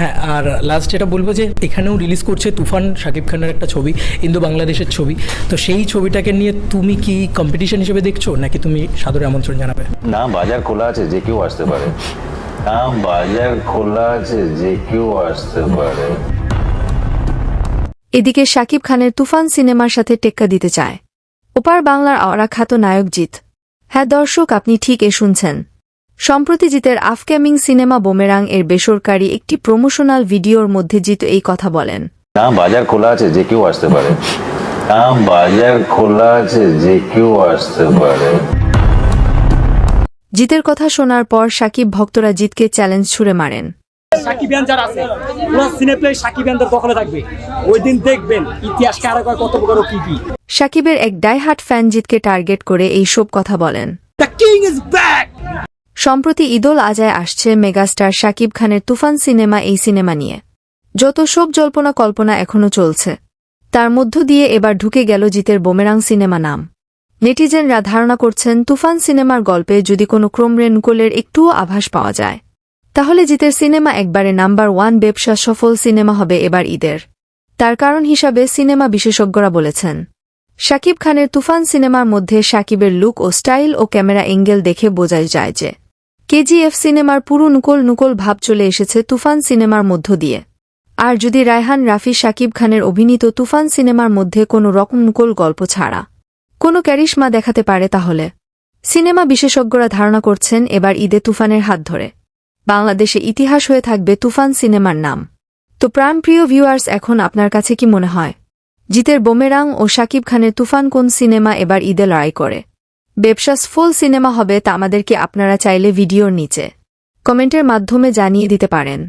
হ্যাঁ আর লাস্ট যেটা বলব যে এখানেও রিলিজ করছে তুফান শাকিব খানের একটা ছবি ইন্দো বাংলাদেশের ছবি। তো সেই ছবিটাকে নিয়ে তুমি কি কম্পিটিশন হিসেবে দেখছ নাকি তুমি সাদরে আমন্ত্রণ জানাবে? না বাজার খোলা আছে যে কেউ আসতে পারে। না বাজার খোলা আছে যে কেউ আসতে পারে। এদিকে শাকিব খানের তুফান সিনেমার সাথে টেক্কা দিতে চায়। ওপার বাংলার আওরাখ্যাত নায়ক জিৎ। হ্যাঁ দর্শক আপনি ঠিক এ শুনছেন। সম্প্রতি জিতের আফকামিং সিনেমা বোমেরাং এর বেসরকারি একটি প্রমোশনাল ভিডিওর মধ্যে জিত এই কথা বলেন। না বাজার খোলা আছে যে কেউ আসতে পারে। না বাজার খোলা আছে যে কেউ আসতে পারে। জিতের কথা শোনার পর সাকিব ভক্তরা জিতকে চ্যালেঞ্জ ছুড়ে মারেন। সাকিবিয়ান যারা আছে পুরো সিনেপ্লে সাকিবিয়ানদের দখলে থাকবে। ওই দিন দেখবেন ইতিহাস কারা কয় কত বড় কি কি। শাকিবের এক ডাইহার্ট ফ্যান জিতকে টার্গেট করে এই সব কথা বলেন। দ্য কিং ইজ ব্যাক সম্প্রতি ঈদুল আজায় আসছে মেগাস্টার শাকিব খানের তুফান সিনেমা এই সিনেমা নিয়ে। যত সব জল্পনা কল্পনা এখনও চলছে। তার মধ্য দিয়ে এবার ঢুকে গেল জিতের বোমেরাং সিনেমা নাম। নেটিজেনরা ধারণা করছেন তুফান সিনেমার গল্পে যদি কোনো ক্রমরেণুকলের একটুও আভাস পাওয়া যায়, তাহলে জিতের সিনেমা একবারে নাম্বার ওয়ান ব্যবসা সফল সিনেমা হবে এবার ঈদের। তার কারণ হিসাবে সিনেমা বিশেষজ্ঞরা বলেছেন, শাকিব খানের তুফান সিনেমার মধ্যে শাকিবের লুক ও স্টাইল ও ক্যামেরা এঙ্গেল দেখে বোঝাই যায় যে কেজিএফ সিনেমার পুরো নুকল নুকল ভাব চলে এসেছে তুফান সিনেমার মধ্য দিয়ে। আর যদি রায়হান, রাফি শাকিব খানের অভিনীত তুফান সিনেমার মধ্যে কোনো রকম নুকল গল্প ছাড়া কোনো ক্যারিশমা দেখাতে পারে তাহলে। সিনেমা বিশেষজ্ঞরা ধারণা করছেন এবার ঈদে তুফানের হাত ধরে। বাংলাদেশে ইতিহাস হয়ে থাকবে তুফান সিনেমার নাম। তো প্রাণপ্রিয় ভিউয়ার্স, এখন আপনার কাছে কি মনে হয়? জিতের বোমেরাং ও শাকিব খানের তুফান কোন সিনেমা এবার ঈদে লড়াই করে? ব্যবসাস ফুল সিনেমা হবে তা আমাদেরকে আপনারা চাইলে ভিডিওর নিচে কমেন্টের মাধ্যমে জানিয়ে দিতে পারেন।